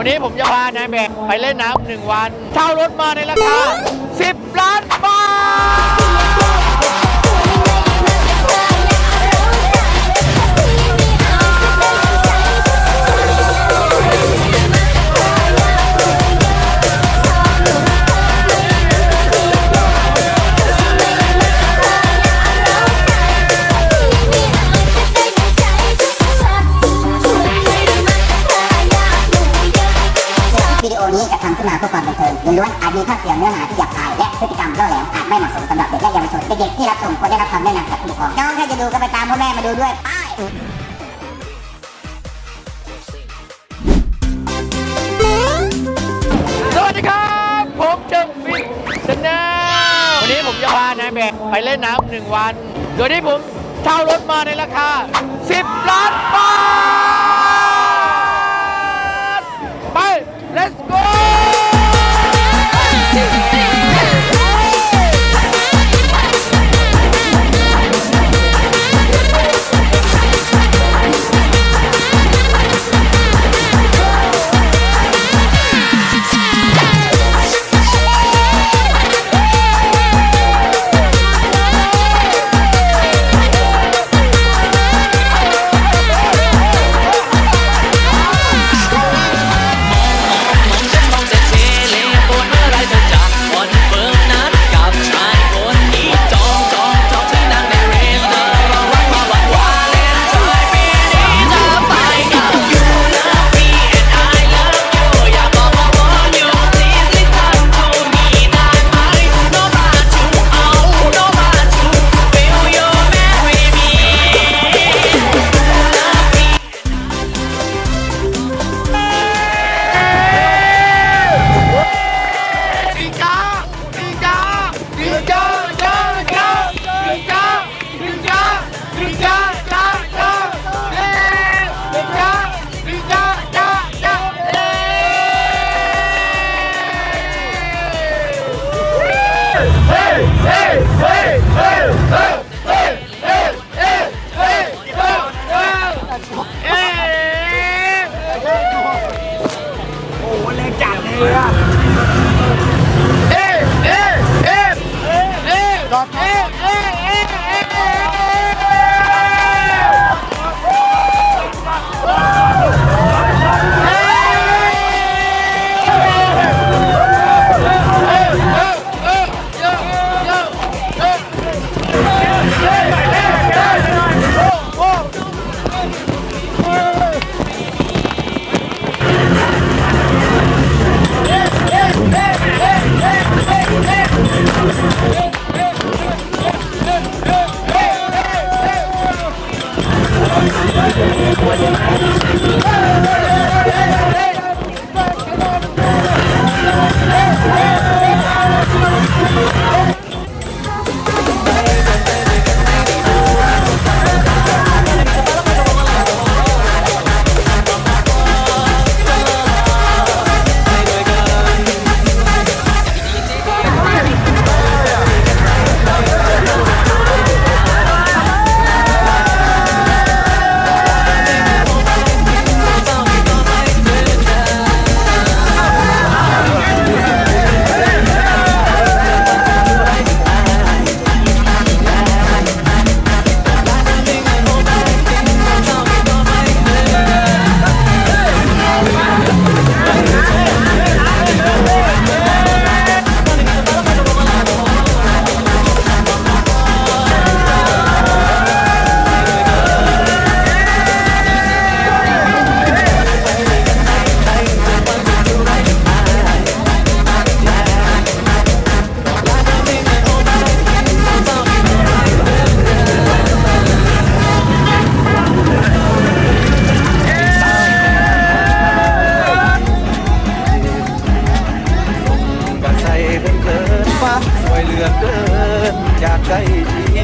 วันนี้ผมจะพานายแบบไปเล่นน้ำหนึ่งวันเช่ารถมาในราคา 10 ล้าน ขึ้นมาเพื่อความบันเทิงล้วนๆอาจมีภาพเสียงเนื้อหาที่หยาบคายและพฤติกรรมล่อแหลมอาจไม่เหมาะสมสำหรับเด็กและเยาวชนเด็กๆที่รับชมควรได้รับคำแนะนำจากผู้ปกครองน้องถ้าจะดูก็ไปตามพ่อแม่มาดูด้วยไปสวัสดีครับ ผมเจิมฟิตชนะวันนี้ผมจะพานายแบบไปเล่นน้ำหนึ่งวัน โดยที่ผมเช่ารถมาในราคา 10 ล้านบาท ไป let's go Yeah. ya kaidi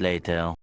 later.